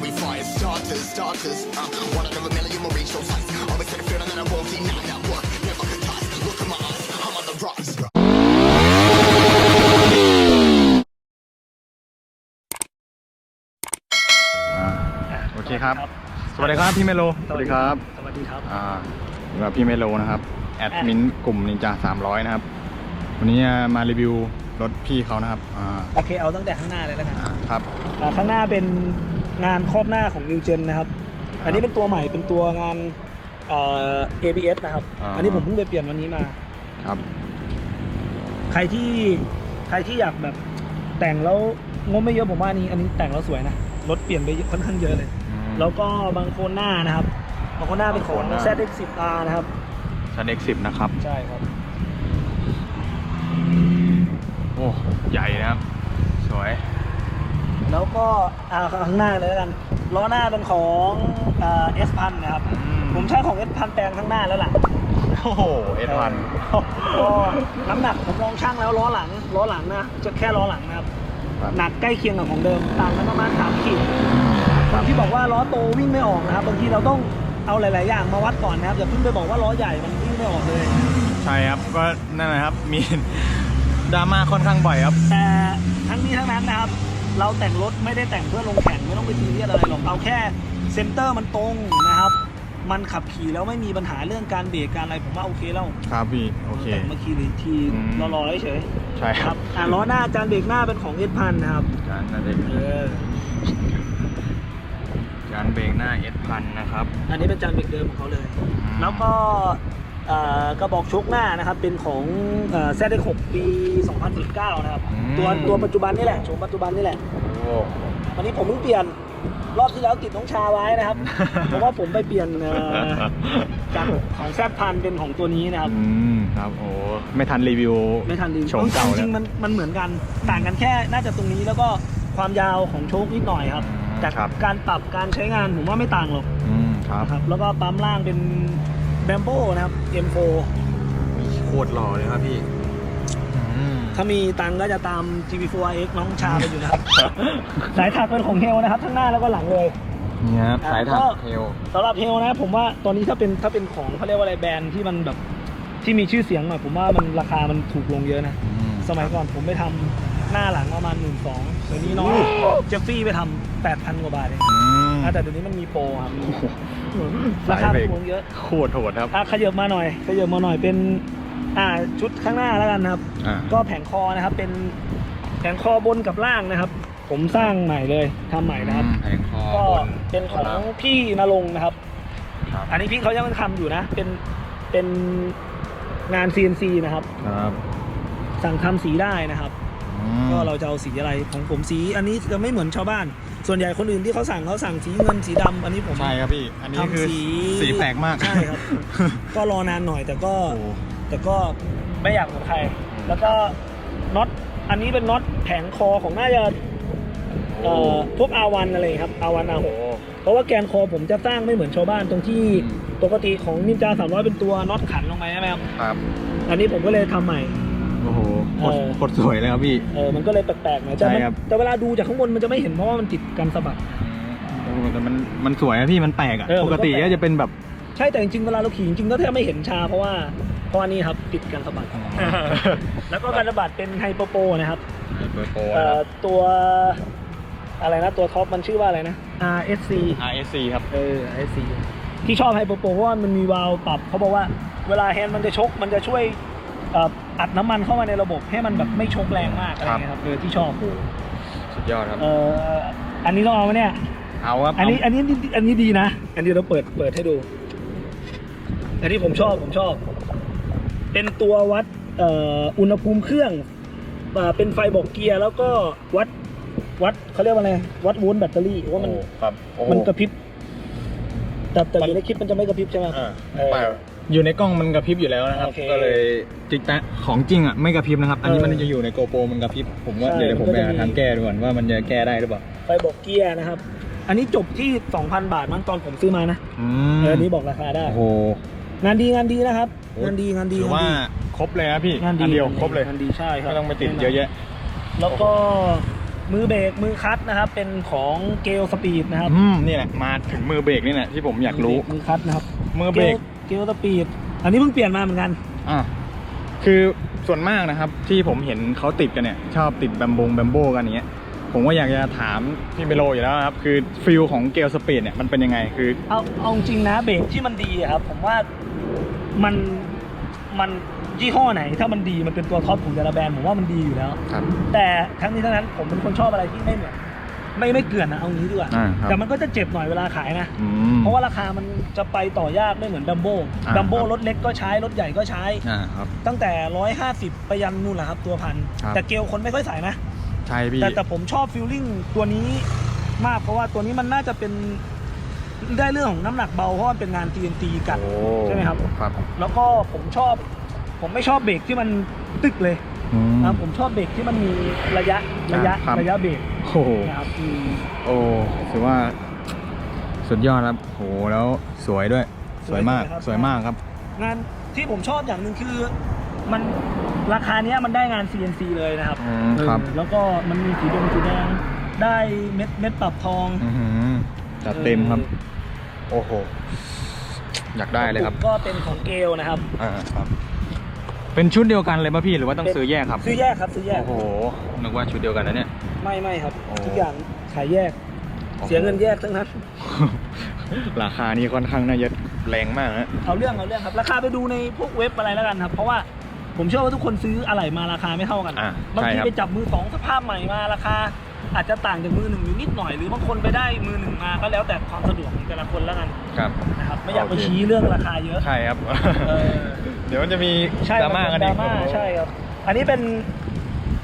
we fire starters, starters. Uh, one out of a million will reach those heights. Always had a feeling that I won't deny that work. Never could toss. Look in my eyes, I'm on the rise. อ่าโอเคครับ สวัสดีครับพี่เมโล สวัสดีครับ สวัสดีครับ อ่าอยู่กับพี่เมโลนะครับ แอดมินกลุ่มนินจา300 นะครับ วันนี้มารีวิวรถพี่เขานะครับ อ่าโอเคเอาตั้งแต่ข้างหน้าเลยแล้วกันอ่าครับอ่าข้างหน้าเป็น งานครอบหน้าของ New Gen นะครับ อันนี้เป็นตัวใหม่เป็นตัวงานเอ่อ ABS นะครับ อ่า อันนี้ผมเพิ่งไปเปลี่ยนวันนี้มา ครับใครที่ใครที่อยากแบบแต่งแล้วงบไม่เยอะผมว่าอันนี้ อันนี้แต่งแล้วสวยนะรถเปลี่ยนไปเยอะค่อนข้างเยอะเลย อืม แล้วก็บางโคนหน้านะครับ บางโคนหน้าเป็นของ บางโคนหน้า ZX10R นะครับ ชัน X10 นะครับ ใช่ครับ โอ้ ใหญ่นะครับ สวย แล้วก็อ่าข้างหน้าเลยแล้วกันล้อหน้าเป็นของอ่า S1000 นะครับอืมผมใช้ของ S1000 แปลงข้างหน้าแล้วล่ะโอ้โห S1 ก็น้ำหนักผมลองช่างแล้วล้อหลังล้อหลังนะจะแค่ล้อหลังนะครับครับหนักใกล้เคียงกับของเดิมต่างกันประมาณสามขีดคนที่บอกว่าล้อโตวิ่งไม่ออกนะครับบางทีเราต้องเอาหลาย ๆ อย่างมาวัดก่อนนะครับอย่าเพิ่งไปบอกว่าล้อใหญ่มันวิ่งไม่ออกเลย ใช่ครับก็นั่นแหละครับมีดราม่าค่อนข้างบ่อยครับแต่ทั้งนี้ทั้งนั้นนะครับ เราแต่งรถไม่ได้แต่งเพื่อลงแข่งไม่ต้องไปซีเรียสอะไรหรอกเอาแค่เซนเตอร์มันตรงนะครับ มันขับขี่แล้วไม่มีปัญหาเรื่องการเบรกการอะไรผมว่าโอเคแล้วครับพี่โอเคแต่งมาขี่อีกทีอืมรอๆเฉยใช่ๆคครัรับบอ่าล้อหน้าจานเบรกหน้าเป็นของเอสพันนะครับจานนั่นเองเออจานเบรกหน้า S1000 นะครับ อันนี้เป็นจานเบรกเดิมของเขาเลย แล้วก็เอ่อ กระบอกชกหน้านะครับเป็นของแซดหกปี 2019 นะครับ อืม ตัวตัวปัจจุบันนี่แหละโฉมปัจจุบันนี่แหละ โอ้ วันนี้ผมเพิ่งเปลี่ยนรอบที่แล้วติดน้องชาไว้นะครับ เพราะว่าผมไปเปลี่ยนเอ่อจากของแซดพันเป็นของตัวนี้นะครับ อืมครับโอ้ไม่ทันรีวิว ไม่ทันรีวิวโฉมเก่าจแล้ริวงๆมันมันเหมือนกันต่างกันแค่น่าจะตรงนี้แล้วก็ความยาวของโชคนิดหน่อยครับอืมจากครับ การปรับการใช้งานผมว่าไม่ต่างหรอกอืมครับ นะครับแล้วก็ปั๊มล่างเป็น แบมโบนะครับ M4 โคตรหล่อเลยครับพี่อืมถ้ามีตังค์ก็จะตาม GV4X น้องชาไปอยู่นะครับ สายถักเป็นของเฮลนะครับ ทั้งหน้าแล้วก็หลังเลยนี่ครับอ่าสายถักก็เทลสำหรับเฮลนะผมว่าตอนนี้ถ้าเป็นถ้าเป็นของเขาเรียกว่าอะไรแบรนด์ที่มันแบบที่มีชื่อเสียงหน่อยผมว่ามันราคามันถูกลงเยอะนะอืมสมัยก่อนผมไปทำ หน้าหลังประมาณหมื่นสองเดี๋ยวนี้น้องเจฟฟี่ไปทำแปดพันกว่าบาทเองอืมอะแต่เดี๋ยวนี้มันมีโปรครับโอ้โหราคาสายเบรกถูกลงเยอะโคตรโหดครับอะขยับมาหน่อยขยับมาหน่อยเป็นอ่าชุดข้างหน้าแล้วกันนะครับอ่าก็แผงคอนะครับเป็นแผงคอบนกับล่างนะครับ ผมสร้างใหม่เลยทำใหม่นะครับอืมแผงคอก็บนเป็นของพี่นรงค์นะครับครับ อันนี้พี่เขายังทำอยู่นะ เป็นเป็นงาน CNC นะครับ ครับ สั่งทำสีได้นะครับอื ม ก็เราจะเอาสีอะไรของผมสี อันนี้จะไม่เหมือนชาวบ้าน ส่วนใหญ่คนอื่นที่เขาสั่งเขาสั่งสีเงินสีดำอันนี้ผม ใช่ครับพี่ อันนี้คือทำสีสีแปลกมาก ใช่ครับ ก็รอนานหน่อยแต่ก็ โอ้โห แต่ก็ไม่อยากเหมือนใคร แล้วก็น็อต อันนี้เป็นน็อตแผงคอของน่าจะเอ่อพวก R1 อะไรครับ R1 R6 เพราะว่าแกนคอผมจะสร้างไม่เหมือนชาวบ้านตรงที่อืม ปกติของนินจา300เป็นตัวน็อตขันลงไปใช่ไหมครับ ครับ อันนี้ผมก็เลยทำใหม่ โอ้โหโคตรเออ โคตรสวยเลยครับพี่ เออมันก็เลยแปลกๆหน่อยแต่มันใช่ครับ แต่เวลาดูจากข้างบนมันจะไม่เห็นเพราะว่ามันติดกันสะบัด โอ้โหแต่มันมันสวยอะพี่มันแปลกอะเออมันปก็กติแปลก ก็จะเป็นแบบ ใช่แต่จริงๆเวลาเราขี่จริงๆก็แทบไม่เห็นชาเพราะว่าเพราะว่านี่ครับติดกันสะบัดแล้วก็การสะบัดเป็นไฮโปโปนะครับเบอร์โปรเอ่อตัวอะไรนะตัวท็อปมันชื่อว่าอะไรนะ RSC RSC ครับ เออ RSC ที่ชอบไฮโปโปเพราะว่ามันมีวาล์วปรับเขาบอกว่าเวลาแฮนด์มันจะชกมันจะช่วย เอ่ออัดน้ำมันเข้ามาในระบบให้มันแบบไม่ชกแรงมากอะไรเงี้ยครับเออที่ชอบสุดยอดครับ เอออันนี้ต้องเอาไหมเนี่ย เอาครับอันนี้อันนี้อันนี้ดีนะ อันนี้เราเปิดเปิดให้ดู อันนี้ผมชอบผมชอบ เป็นตัววัดเอ่ออุณหภูมิเครื่องอ่าเป็นไฟบอกเกียร์แล้วก็วัดวัดเขาเรียกว่าอะไรวัดโวลต์แบตเตอรี่ว่ามันโอ้ครับโอ้มันกระพริบแต่แต่มันอยู่ในคลิปมันจะไม่กระพริบใช่ไหมอ่าเออเปล่าอ ยู่ในกล้องมันกระพริบอยู่แล้วนะครับ โอเคก็เลยจริงแต่ของจริงอะไม่กระพริบนะครับ อันนี้เออมันจะอยู่ในโกโปรมันกระพริบ ผมว่าใช่เดี๋ยวผมมันไปก็จะหามี ทางแก้ดูก่อนว่ามันจะแก้ได้หรือเปล่าไฟบอกเกียร์นะครับ อันนี้จบที่ 2,000 บาทมั้งตอนผมซื้อมานะอืเอมออันนี้บอกราคาได้ โอ้โห งานดีงานดีนะครับ โอ้ งานดีงานดีถือว่างนดีครบเลยครับพี่งานดีอัเดียวครบเลยงานดีใช่ครับไม่ต้องไปติดเยอะแยะแล้วก็มือเบรกมือคัตนะครับ เป็นของเกลสปีดนะครับอืมนี่แหละมาถึงมือเบรกนี่แหละที่ผมอยากรู้มือคัตนะครับมือเบรก เกลสปีดอันนี้เพิ่งเปลี่ยนมาเหมือนกัน อะคือส่วนมากนะครับที่ผมเห็นเขาติดกันเนี่ยชอบติดแบมบงแบมโบกันอย่างเงี้ยผมก็อยากจะถามพี่เมโลอยู่แล้วนะครับ คือฟิลของเกลสปีดเนี่ยมันเป็นยังไงคือ เอาเอาจริงนะเบรกที่มันดีอะครับ ผมว่ามันมันยี่ห้อไหน ถ้ามันดีมันเป็นตัวท็อปของแต่ละแบรนด์ผมว่ามันดีอยู่แล้ว ครับ แต่ทั้งนี้ทั้งนั้นผมเป็นคนชอบอะไรที่ไม่เหมือน ไม่ไม่เกลื่อนนะเอางี้ดีกว่าอ่าครับ แต่มันก็จะเจ็บหน่อยเวลาขายนะ อืม เพราะว่าราคามันจะไปต่อยากไม่เหมือนดัมโบอ่าดัมโบครับ รถเล็กก็ใช้รถใหญ่ก็ใช้ อ่าครับ ตั้งแต่ 150 ไปยันนู่นแหละครับตัวพัน ครับ แต่เกลคนไม่ค่อยใส่นะ ใช่พี่ แต่แต่ผมชอบฟิลลิ่งตัวนี้มากเพราะว่าตัวนี้มันน่าจะเป็นได้เรื่องของน้ำหนักเบาเพราะมันเป็นงาน TNT กัด โอ้ใช่ไหมครับ ครับ แล้วก็ผมชอบ ผมไม่ชอบเบรกที่มันตึกเลย อืม นะครับผมชอบเบรกที่มันมีระยะระยะครับ ระยะเบรกโอ้โหนะครับอืมโอ้ถือว่า สุดยอดครับโหแล้วสวยด้วย สวยมากสวยมากครับ งานที่ผมชอบอย่างหนึ่งคือ มันราคาเนี้ยมันได้งาน CNC เลยนะครับอืมครับ เออแล้วก็มันมีสีแดงสีแดงได้เม็ดเม็ดปรับทองอื้อหือจัดเต็มครับ โอ้โห อยากได้เลยครับ ก็เป็นของเกลนะครับ อ่าครับ เป็นชุดเดียวกันเลยป่ะพี่หรือว่าต้องซื้อแยกครับ ซื้อแยกครับซื้อแยก โอ้โหนึกว่าชุดเดียวกันนะเนี่ย ไม่ไม่ครับ โอ้ ทุกอย่างขายแยกโอ้โหเสียเงินแยกทั้งนั้น ราคานี้ค่อนข้างน่าจะแรงมากนะ เอาเรื่องเอาเรื่องครับ ราคาไปดูในพวกเว็บอะไรแล้วกันครับ เพราะว่าผมเชื่อว่าทุกคนซื้ออะไรมาราคาไม่เท่ากันอ่าบางใช่ทีครับ ไปจับมือสองสภาพใหม่มาราคา อาจจะต่างจากมือหนึ่งอยู่นิดหน่อยหรือบางคนไปได้มือหนึ่งมาก็แล้วแต่ความสะดวกของแต่ละคนแล้วกันครับ นะครับไม่อยากไปโอเค ชี้เรื่องราคาเยอะใช่ครับ เออ เดี๋ยวมันจะมีใช่ดราม่ากันดอีรากม่าใช่ครับ อันนี้เป็น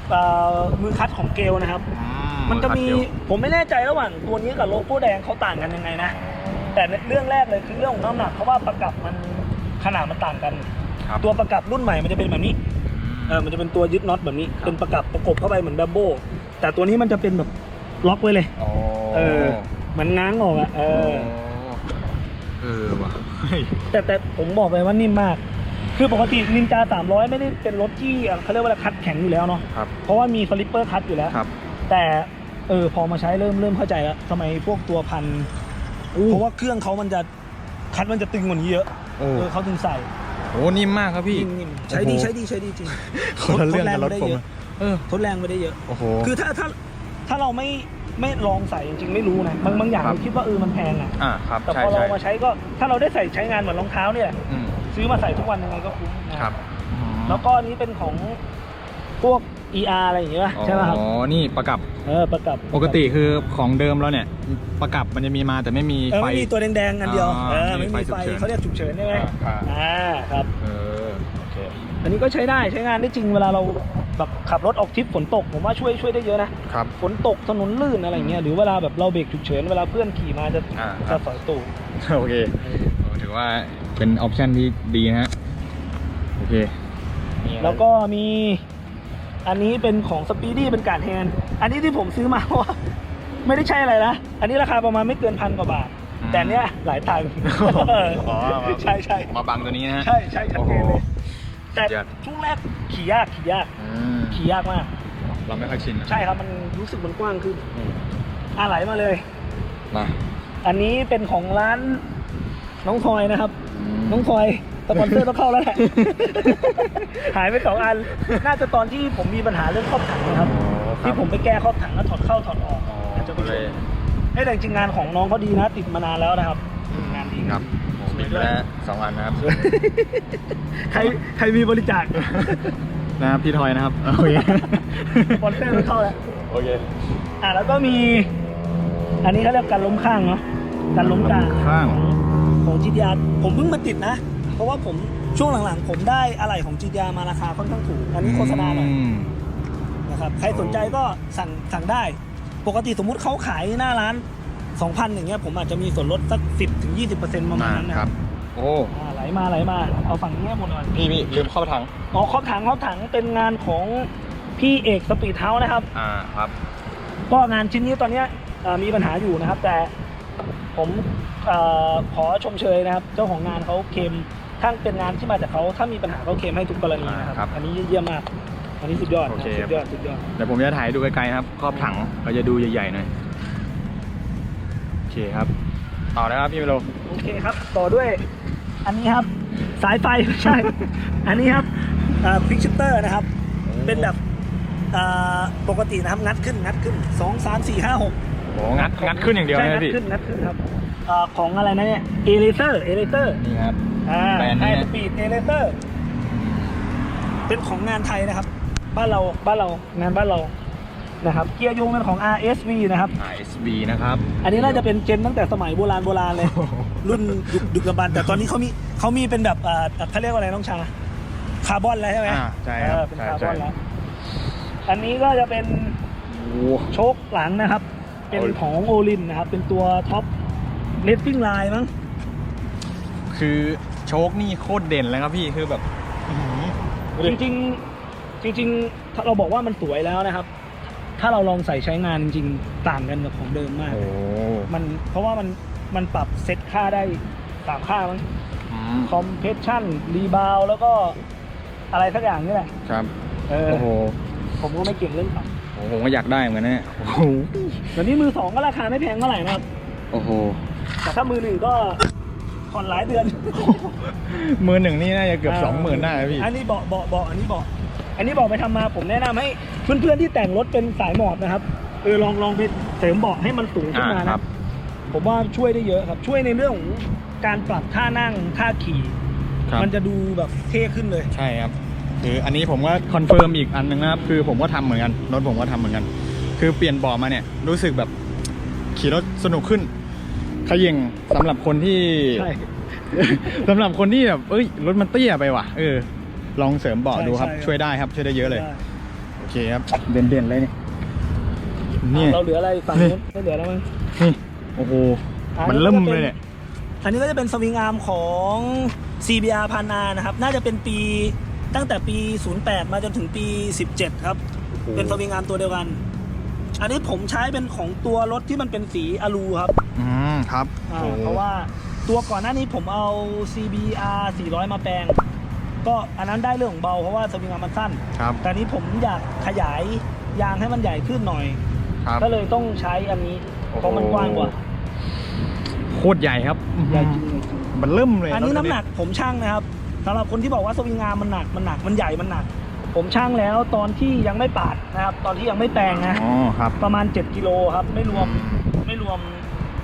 เอ่อมือคัดของเกลนะครับ อืมันจะมีครับเดี๋ยวผมไม่แน่ใจระหว่างตัวนี้กับโลโก้แดงเขาต่างกันยังไงนะ แต่เรื่องแรกเลยคือเรื่องของน้ำหนักเพราะว่าประกับมันขนาดมันต่างกัน ครับตัวประกับรุ่นใหม่มันจะเป็นแบบนี้ เออมันจะเป็นตัวยึดน็อตแบบนี้ครับเป็นประกับประกบเข้าไปเหมือนดัมโบแต่ตัวนี้มันจะเป็นแบบล็อกไว้เลยอ๋อเออ มันง้างออกอะเออ เออว่ะเฮ้ยแต่แต่ผมบอกไปว่านิ่มมาก คือปกตินินจา300 ไม่ได้เป็นรถที่เอ่อเขาเรียกว่าคัดแข็งอยู่แล้วเนาะครับ เพราะว่ามีฟลิปเปอร์คัดอยู่แล้วครับ แต่เออพอมาใช้เริ่มเริ่มเข้าใจแล้วทำไมพวกตัวพันเพราะว่าเครื่องเขามันจะคัดมันจะตึงกว่านี้เยอะโอ้เออเขาถึงใส่โหนิ่มมากครับพี่นิ่มๆใช้ดีโอ้โหใช้ดีใช้ดีจริงคนละเรื่องกับรถผมทดแรงไม่ได้เยอะอะเออทดแรงไปได้เยอะโอ้โหคือถ้าถ้าถ้าเราไม่ไม่ลองใส่จริงๆไม่รู้นะบางบางอย่างครับเราคิดว่าเออมันแพงอะอ่าครับแต่ใช่พอเราใช่มาใช้ก็ถ้าเราได้ใส่ใช้งานเหมือนรองเท้าเนี่ยอืม ซื้อมาใส่ทุกวันยังไงก็คุ้มนะครับแล้วก็อันนี้เป็นของพวก ER อะไรอย่างเงี้ยป่ะใช่ไหมครับ อ๋อ นี่ประกับเออประกับปกติคือของเดิมแล้วเนี่ย ประกับมันจะมีมาแต่ไม่มีเออไฟ ไม่มีตัวแดงๆอันเดียว อ่าเออไม่ไม่มีมีไฟไฟฉุกเฉิน เขาเรียกฉุกเฉินใช่ไหมอ่าอ่าครับ เออโอเคอันนี้ก็ใช้ได้ใช้งานได้จริงเวลาเราแบบขับรถออกทริปฝนตก ผมว่าช่วยช่วยได้เยอะนะครับ ฝนตกถนนลื่นอะไรอย่างเงี้ยหรือเวลาแบบเราเบรกฉุกเฉินเวลาเพื่อนขี่มาจะอ่าครัจะบสอยตูดโอเคโอ้ถือว่า เป็นออปชันที่ดีนะฮะ โอเคมีอะไรแล้วก็มีอันนี้เป็นของสปีดี้เป็นการแฮนด์อันนี้ที่ผมซื้อมาเพราะว่าไม่ได้ใช่อะไรนะ อันนี้ราคาประมาณไม่เกินพันกว่าบาท แต่เนี้ยหลายตังค์อ๋อมาใช่ใช่มาบังตัวนี้นะฮะ ใช่ใช่ชัดเจนเลยแต่สุดยอดช่วงแรกขี่ยากขี่ยากอืมขี่ยากมาก เราไม่ค่อยชินนะใช่ครับมันรู้สึกมันกว้างขึ้นอืมอะไหลมาเลยมาอันนี้เป็นของร้านน้องพลอยนะครับ น้องพลอยสปอนเซอร์ต้องเข้าแล้วแหละ หายไปสองอัน น่าจะตอนที่ผมมีปัญหาเรื่องครอบถังนะครับ ที่ผมไปแก้ครอบถังแล้วถอดเข้าถอดออกอ๋ออาจจะไปชเลยนเอ้ยแต่จริงๆงานของน้องเขาดีนะติดมานานแล้วนะครับ งานดีครับผมมีไปแล้วสองอันนะครับใครใครมีบริจาคนะครับพี่ทอยนะครับโอเคสปอนเซอร์ต้องเข้าแล้วโอเคอะแล้วก็มี อันนี้เขาเรียกการล้มข้างเนาะการล้มกลางข้าง ของ GTR ผมเพิ่งมาติดนะ เพราะว่าผมช่วงหลังๆ ผมได้อะไรของ GTR มาราคาค่อนข้างถูก อันนี้โฆษณาหน่อยมนะครับ ใครสนใจก็สั่งสั่งได้ ปกติสมมุติเขาขายหน้าร้าน 2,000 อย่างเงี้ยผมอาจจะมีส่วนลดสัก 10ถึง20%ประมาณนั้นนะครับ โอ้อ่าไหลมาไหลมา เอาฝั่งนี้ให้หมดเลยพี่พี่ลืมเข้าถัง อ๋อครอบถังครอบถังเป็นงานของพี่เอกสปีดเฮาส์นะครับ อ่าครับ ก็งานชิ้นนี้ตอนเนี้ยเอ่อมีปัญหาอยู่นะครับ แต่ผมเออ ขอชมเชยนะครับ เจ้าของงานเขาเคลมทั้งเป็นงานที่มาจากเขาถ้ามีปัญหาเขาเคลมให้ทุกกรณีนะครับอ่าครับอันนี้เยี่ยมมาก อันนี้สุดยอดโอเค สุดยอดสุดยอด เดี๋ยวผมจะถ่ายดูไกลๆครับครอบถังเราจะดูใหญ่ๆหน่อยโอเคครับ ต่อนะครับพี่เมโลโอเคครับต่อด้วยอันนี้ครับสายไฟไม่ใช่ อันนี้ครับควิกชิปเตอร์นะครับ เป็นแบบอ่าปกตินะครับงัดขึ้นงัดขึ้นสองสามสี่ห้าหกโอ้งัดงัดขึ้นอย่างเดียวใช่นะงัดพี่ขึ้นงัดขึ้นครับ อ่าของอะไรนะเนี่ยเอเลเซอร์เอเลเซอร์นี่ครับ อ่าแบรนด์ไฮนี้สปีดเอเลเซอร์เป็นของงานไทยนะครับ บ้านเราบ้านเรางานบ้านเรานะครับเกียร์โยงเป็นของ RSV นะครับ RSB นะครับอันนี้น่าจะเป็นเจนตั้งแต่สมัยโบราณโบราณเลย รุ่นดึกดึกดำบรรพ์แต่ตอนนี้เขามีเขามีเป็นแบบเอ่อเขาเรียกว่าอะไรน้องชาคาร์บอนแล้วใช่ไหมอ่าใช่ครับเออเป็นใช่คาร์บใช่อนแล้วอันนี้ก็จะเป็นโอ้โชคหลังนะครับ เป็นโอ้ของโอลินนะครับ เป็นตัวท็อป เลสติ้งไลน์มั้ง คือโชคนี่โคตรเด่นเลยครับพี่คือแบบอื้อหือจริงๆ จริง ๆ ถ้าเราบอกว่ามันสวยแล้วนะครับ ถ้าเราลองใส่ใช้งานจริงๆต่างกันกับของเดิมมาก โอ้มันเพราะว่ามันมันปรับเซตค่าได้สามค่ามั้งอืมคอมเพรสชั่นรีบาวแล้วก็อะไรสักอย่างนี่แหละครับเออโอ้โหผมก็ไม่เก่งเรื่องปรับโอ้โหผมก็อยากได้เหมือนกันนะโอ้โหเดี๋ยวนี้มือสองก็ราคาไม่แพงเท่าไหร่นะครับ โอ้โห แต่ถ้ามือหนึ่งก็ผ่อนหลายเดือนมือหนึ่งนี่น่าจะเกือบสองหมื่นได้นะพี่ อันนี้เบาะเบาะเบาะอันนี้เบาะอันนี้เบาะไปทำมาผมแนะนำให้เพื่อนๆที่แต่งรถเป็นสายหมอบนะครับเออลองลองไปเสริมเบาะให้มันสูงขึ้นมาอ่าครันะบผมว่าช่วยได้เยอะครับ ช่วยในเรื่องของการปรับท่านั่งท่าขี่ครับมันจะดูแบบเท่ขึ้นเลยใช่ครับคืออันนี้ผมก็คอนเฟิร์มอีกอันหนึงนะครับคือผมก็ทำเหมือนกันรถผมก็ทำเหมือนกัน คือเปลี่ยนเบาะมาเนี่ยรู้สึกแบบขี่รถสนุกขึ้นเขย่งสำหรับคนที่ใช่สำหรับคนที่แบบเอ้ยรถมันเตี้ยไปว่ะเออลองเสริมเบาะใช่ดูครับใช่ครับ ช่วยได้ครับ ช่วยได้เยอะเลยได้โอเคครับเด่นๆเลยเนี่ยนี่เราเหลืออะไรฝั่งนู้นไม่เหลือแล้วมั้งนี่โอ้โหอันนี้มันเริ่มก็จะเป็นเลยเนี่ยอันนี้ก็จะเป็นสวิงอาร์มของ CBR พานานะครับ น่าจะเป็นปีตั้งแต่ปี 08 มาจนถึงปี 17 ครับ เป็นสวิงอาร์มตัวเดียวกัน อันนี้ผมใช้เป็นของตัวรถที่มันเป็นสีอลูครับอืมครับอ่าโอ้โหเพราะว่าตัวก่อนหน้านี้ผมเอา CBR 400 มาแปลง ก็อันนั้นได้เรื่องของเบาเพราะว่าสวิงอาร์มมันสั้น ครับแต่อันนี้ผมอยากขยายยางให้มันใหญ่ขึ้นหน่อย ครับ ก็เลยต้องใช้อันนี้เพราะมันกว้างกว่าโคตรใหญ่ครับใหญ่จริงมันเริ่มเลยอันนี้น้ำหนักผมช่างนะครับสำหรับคนที่บอกว่าสวิงอาร์มมันหนักมันหนักมันใหญ่มันหนัก ผมช่างแล้วตอนที่ยังไม่ปาดนะครับ ตอนที่ยังไม่แปลงนะอ๋อครับ ประมาณ 7กิโลครับ ไม่รวมไม่รวม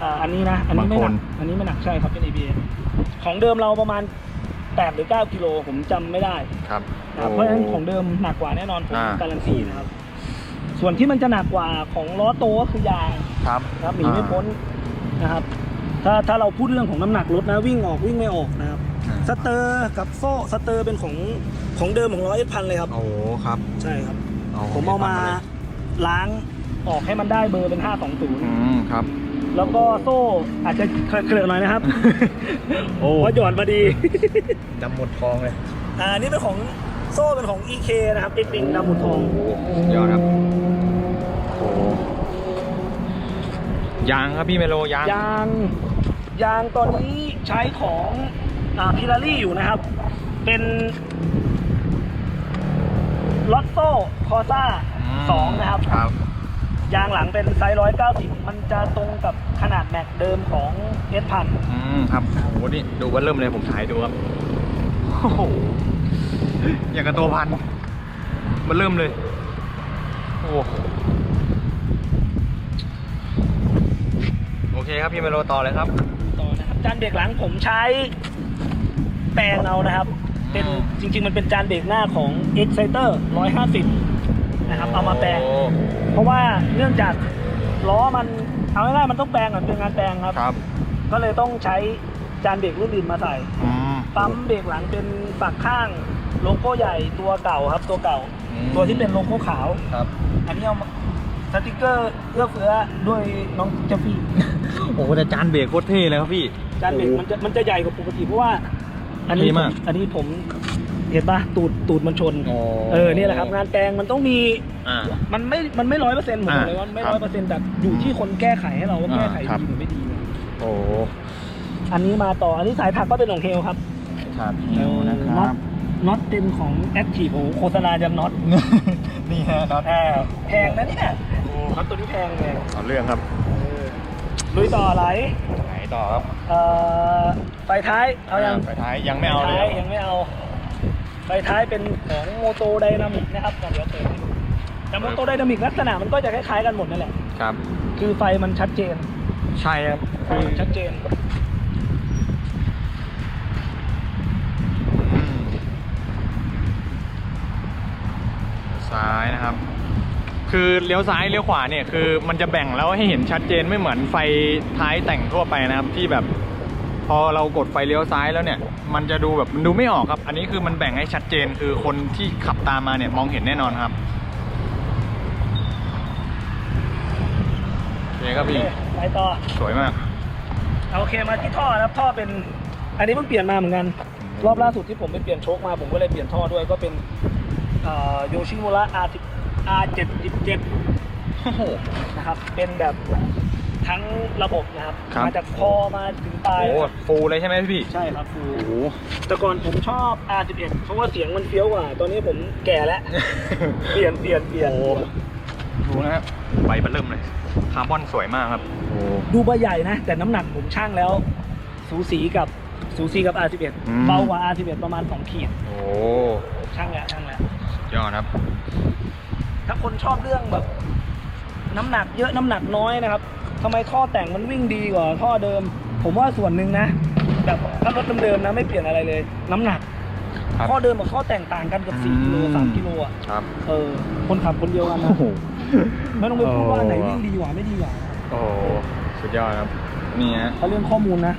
อ่าอันนี้นะ อันนี้ไม่หนัก บางคน อันนี้ไม่หนักใช่ครับเป็น ABS ของเดิมเราประมาณ8หรือ9กิโลผมจำไม่ได้ครับนะครับ เพราะฉะนั้นของเดิมหนักกว่าแน่นอนผมอ่าการันตีนะครับ ส่วนที่มันจะหนักกว่าของล้อโตก็คือยาง ครับนะครับหนีไม่พ้นนะครับ ถ้าถ้าเราพูดเรื่องของน้ำหนักรถนะวิ่งออกวิ่งไม่ออกนะครับ สเตอร์กับโซ่สเตอร์เป็นของของเดิมของร้อยเอ็ดพันเลยครับ โอ้โหครับใช่ครับเอาผมเอามาเลยล้างออกให้มันได้เบอร์เป็นอื520มครับ แล้วก็โซ่อาจจะเคลอะๆหน่อยนะครับโอ้เพราะหย่อนมาดี ดำหมดทองเลยอ่านี่เป็นของโซ่เป็นของ EK นะครับเอ็กดิงดำหมุนทอง โอ้สุดยอดครับโอ้ยางครับพี่เมโลยาง ยาง ยางตอนนี้ใช้ของ อ่าพิลารี่อยู่นะครับ เป็นลอตโซ่คอซ่าสองนะครับครับยางหลังเป็นไซส์ร้อยเก้าสิบมันจะตรงกับขนาดแม็กเดิมของเอสพันอืมครับโอ้โหนี่ดูว่าเริ่มเลยผมถ่ายดูครับโอ้โหอย่างกับตัวพันมันเริ่มเลย โอ้โอเคครับพี่เมโลต่อเลยครับต่อนะครับจานเบรกหลังผมใช้แปลงเอานะครับ เป็นอืมจริง ๆ มันเป็นจานเบรกหน้าของ Exciter 150 นะครับ เอามาแปลง โอ้ เพราะว่าเนื่องจากล้อมันเอาง่ายๆมันต้องแปลงก่อนเป็นงานแปลงครับ ครับก็เลยต้องใช้จานเบรกรุ่นอื่นมาใส่ อืม ปั๊มเบรกหลังเป็นฝักข้างโลโก้ใหญ่ตัวเก่าครับ ตัวเก่า อืม ตัวที่เป็นโลโก้ขาว ครับ อันนี้เอามาสติกเกอร์เอื้อเฟื้อด้วยน้องเจฟฟี่ โอ้โหแต่จานเบรกโคตรเท่เลยครับพี่ จานเบรกมันจะมันจะใหญ่กว่าปกติเพราะว่า อันนี้เท่ผมมาก อันนี้ผมเห็นปะตูดตูดมันชนอ๋อเออเนี่ยแหละครับ งานแปลงมันต้องมี อ่า มันไม่ มันไม่ร้อยเปอร์เซ็นต์ผมบอ่าอกเลยว่ามันไม่ครัร้อบยเปอร์เซ็นต์แต่อยู่ที่คนแก้ไขให้เราว่าอ่าแก้ไขครับ ดีหรือไม่ดีนะโอ้โหอันนี้มาต่อ อันนี้สายผักก็เป็นของเฮลครับครับเฮลนะคน็อรัตบน็อตเต็มของ Active โอ้โหโฆษณาจะน็อตนี่ฮะน็อตอ่าแพงนะเนี่ยน็อตตัวนี้แพงเลยเอาเรื่องครับ ลุยต่อไหลไหนต่อครับเอ่อไฟท้ายเอายังไฟท้ายยังไม่เอาเลยไฟท้ายยังไม่เอาไฟท้ายเป็นของโมโตไดนามิกนะครับเดี๋ยวเปิดให้ดูแต่โมโตไดนามิกลักษณะมันก็จะคล้ายๆกันหมดนั่นแหละครับ คือไฟมันชัดเจน ใช่ครับไฟมันชัดเจนอืมซ้ายนะครับ คือเลี้ยวซ้ายเลี้ยวขวาเนี่ยคือมันจะแบ่งแล้วให้เห็นชัดเจนไม่เหมือนไฟท้ายแต่งทั่วไปนะครับที่แบบ พอเรากดไฟเลี้ยวซ้ายแล้วเนี่ย มันจะดูแบบมันดูไม่ออกครับ อันนี้คือมันแบ่งให้ชัดเจนคือคนที่ขับตามมาเนี่ยมองเห็นแน่นอนครับโอเคครับพี่ไปต่อสวยมากโอเคมาที่ท่อครับท่อเป็น อันนี้เพิ่งเปลี่ยนมาเหมือนกัน รอบล่าสุดที่ผมไปเปลี่ยนโชคมาผมก็เลยเปลี่ยนท่อด้วยก็เป็นโยชิมุระ R10 R77 โนะครับ เป็นแบบทั้งระบบนะครับรบมาจากคอมาถึงปลายโอ้ครัฟูเลยใช่ไหมพี่ใช่ครับฟูแต่ก่อนผมชอบ R11 เพราะว่าเสียงมันเฟี้ยวกว่า ตอนนี้ผมแก่แล้ว เปลี่ยนเปลี่ยนเปลี่ยนดูนะครับใบเริ่มเลยคาร์บอนสวยมากครับดูใบใหญ่นะ แต่น้ำหนักผมช่างแล้ว สูสีกับสูสีกับ R11 เบากว่า R11 ประมาณ 2 ขีดโหช่างแล้วช่างแล้ว ยอดครับ ถ้าคนชอบเรื่องแบบ น้ำหนักเยอะน้ำหนักน้อยนะครับทำไมท่อแต่งมันวิ่งดีกว่าท่อเดิม ผมว่าส่วนหนึ่งนะแบบถ้ารถเดิมๆนะไม่เปลี่ยนอะไรเลย น้ำหนักครับท่อเดิมกับท่อแต่งต่างกันเกับ4กิโลอืม3กิโลอะครับ เออคนขับคนเดียวกันนะโอ้โห ไม่ต้องไปพูดว่าโอ้ไหนวิ่งดีกว่าไม่ดีกว่าโอ้โหสุดยอดครับ นี่ฮะ ถ้าเรื่องข้อมูลนะ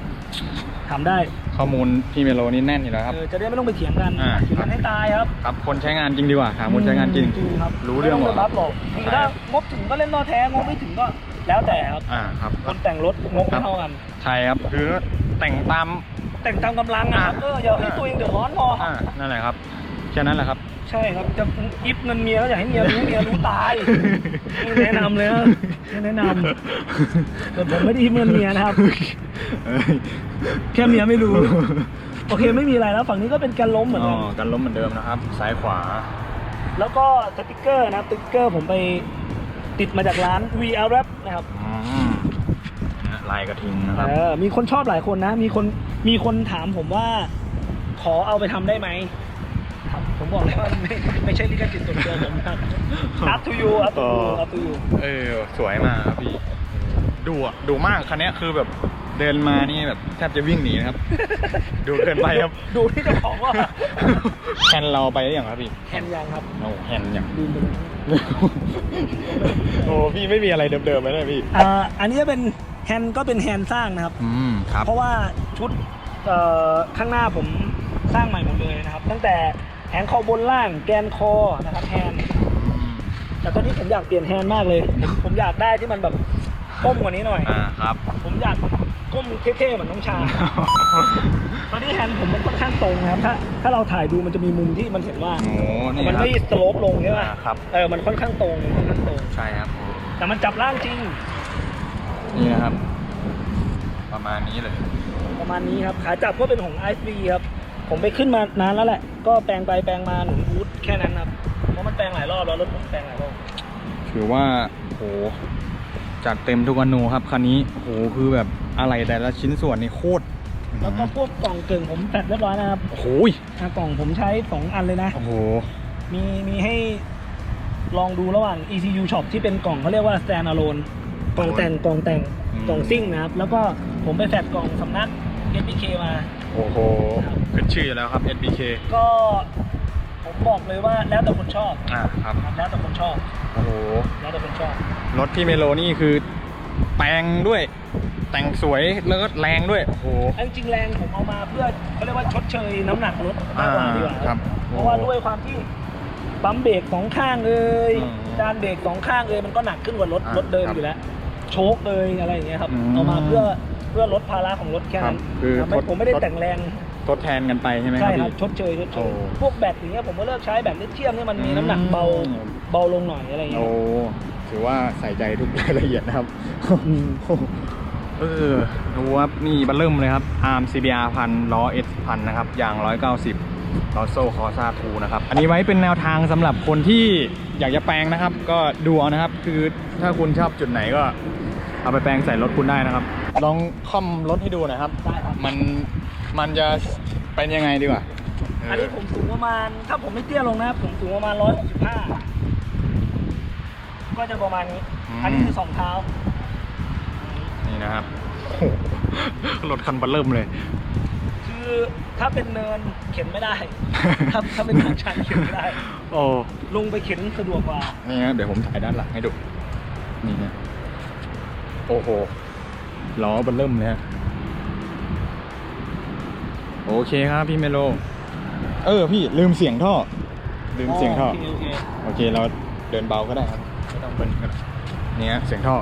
ถามได้ ข้อมูลพี่เมโลนี่แน่นอยู่แล้วครับ เออจะได้ไม่ต้องไปเถียงกันอ่า เถียงกันให้ตายครับครับคนใช้งานจริงดีกว่าถามคนใช้งานจริง ครับรู้เรื่องไม่หมต้ดไปบัฟหรอกคือถ้างบถึงก็เล่นนอแท้งบไม่ถึงก็แล้วแต่ครับอ่าครับคนแต่งรถงบครัไม่บเท่ากัน ใช่ครับคือแต่งตาม แต่งตามกำลังนะครับอ่าเอออย่าให้ตัวเองเดือดร้อนพอออ่านั่นแหละครับแค่นั้นแหละครับ ใช่ครับจะอิฟเงินเมียก็อย่าให้เมียรู้เมียรู้ตายไม่แนะนำเลยนะไม่แนะนำแต่ผมไม่ได้อิฟเงินเมียนะครับ แค่เมียไม่รู้ โอเคไม่มีอะไรแล้ว ฝั่งนี้ก็เป็นการล้มเหมือนอ๋อกัน กันล้มเหมือนเดิมนะครับ ซ้ายขวา แล้วก็สติกเกอร์นะครับสติกเกอร์ผมไปติดมาจากร้าน VR Rap นะครับอืมนะลายกระทิงนะครับ เออมีคนชอบหลายคนนะ มีคนมีคนถามผมว่า ขอเอาไปทำได้ไหมครับผมบอกเลยว่าไม่ไม่ใช่ลิขสิทธิ์ส่วนตัวผมครับ up to you up to you up to you เออ สวยมากครับพี่ ดูอะดูมากคันเนี้ยคือแบบ เดินมานี่แบบแทบจะวิ่งหนีนะครับ ดูเกินไปครับดูที่เจ้าของว่าแฮนด์เราไปหรือยังครับพี่แฮนด์ยังครับโอ้แฮนด์ยังดูไปเลยโอ้พี่ไม่มีอะไรเดิมๆเลยนะพี่อ่าอันนี้จะเป็นแฮนด์ก็เป็นแฮนด์สร้างนะครับอืมครับ เพราะว่าชุดเอ่อข้างหน้าผมสร้างใหม่หมดเลยนะครับ ตั้งแต่แฮนด์คอบนล่างแกนคอนะครับแฮนด์อืมแต่ตอนนี้ผมอยากเปลี่ยนแฮนด์มากเลยผมผมอยากได้ที่มันแบบก้มกว่านี้หน่อยอ่าครับ ผมอยาก ก้มเท่ๆเหมือนน้องชา ตอนนี้แฮนด์ผมมันค่อนข้างตรงนะครับ ถ้าถ้าเราถ่ายดูมันจะมีมุมที่มันเห็นว่า โอ้นี่มันครับ ไม่สโลปลงใช่ป่ะอ่าครับ เออ มันค่อนข้างตรงมันค่อนข้างตรง ใช่ครับ แต่มันจับล่างจริง นี่นะครับ ประมาณนี้เลย ประมาณนี้ครับ ขาจับก็เป็นของ i อ v ครับ ผมไปขึ้นมานานแล้วแหละ ก็แปลงไปแปลงมาหนุนอูดแค่นั้นครับ เพราะมันแปลงหลายรอบแล้วรถผมแปลงหลายรอบ ถือว่าโหจัดเต็มทุกอนูครับคันนี้โหคือแบบ อะไรแต่ละชิ้นส่วนนี่โคตรแล้วก็พวกกล่องเกึ่งผมแฟดเรียบร้อยนะครับ โอ้โหอะกล่องผมใช้สองอันเลยนะ โอ้โห มีมีให้ลองดูระหว่าง ECU Shop ที่เป็นกล่องเขาเรียกว่า stand alone กล่องแต่งกล่องแต่งอืม กล่องซิ่งนะครับ แล้วก็ผมไปแฟดกล่องสำนัก SPK มา โอ้โหขึ้นชื่ออยู่แล้วครับ SBK ก็ผมบอกเลยว่าแล้วแต่คนชอบอ่าครับ ครับแล้วแต่คนชอบ โอ้โห แล้วแต่คนชอบ รถพี่เมโลนี่คือ แปลงด้วย แต่งสวยแล้วก็แรงด้วยโอ้โหอันจริงๆแรงผมเอามาเพื่อเขาเรียกว่าชดเชยน้ำหนักรถมากกว่าดีกว่าอ่าครับเพราะว่าด้วยความที่ปั๊มเบรกสองข้างเอ่ยอืมจานเบรกสองข้างเอ่ยมันก็หนักขึ้นกว่ารถอ่ารถเดิมครับอยู่แล้ว โชคเอ่ยอะไรอย่างเงี้ยครับอืมเอามาเพื่อเพื่อลดภาระของรถแค่นั้นครับคือไม่ทดผมไม่ได้ทด แต่งแรงทดแทนกันไปใช่ไหมคใช่รับครับพี่ ชดเชยชดเชโอ้ยพวกแบตอย่างเงี้ยผมก็เลิกใช้แบตลิเธียมที่มันมีน้ำหนักเบาอืม เบาลงหน่อยอะไรอย่างเงี้โอ้ย ถือว่าใส่ใจทุกรายละเอียดนะครับอืมเออดูครับนี่บันเริ่มเลยครับ ARM CBR พันล้อ S พันนะครับยาง 190ลอโซคอซาทูนะครับอันนี้ไว้เป็นแนวทางสำหรับคนที่อยากจะแปลงนะครับ ก็ดูเอานะครับ คือถ้าคุณชอบจุดไหนก็เอาไปแปลงใส่รถคุณได้นะครับ ลองค่อมรถให้ดูหนะครับ ได้ครับ มันมันจะเป็นยังไงดีกว่าอันนี้ผมสูงประมาณ ถ้าผมไม่เตี้ยลงนะครับผมสูงประมาณ 165 ก็จะประมาณนี้อันนี้คือสองเท้า นี่นะครับโอ้โหรถคันเบัลเริ่มเลย คือถ้าเป็นเนินเข็นไม่ได้ ถ้าถ้าเป็นทางชันเข็นไม่ได้ โอ้ลงไปเข็นสะดวกกว่า นี่นะเดี๋ยวผมถ่ายด้านหลังให้ดู นี่นะโอ้โหล้อเบัลเริ่มเลยฮะโอเคครับพี่เมโล เออพี่ลืมเสียงท่อ ลืมเสียงท่อ โอเคโอเคโอเคเราเดินเบาก็ได้ครับ ไม่ต้องเบิ้ลก็ได้นี่ยเสียงท่อ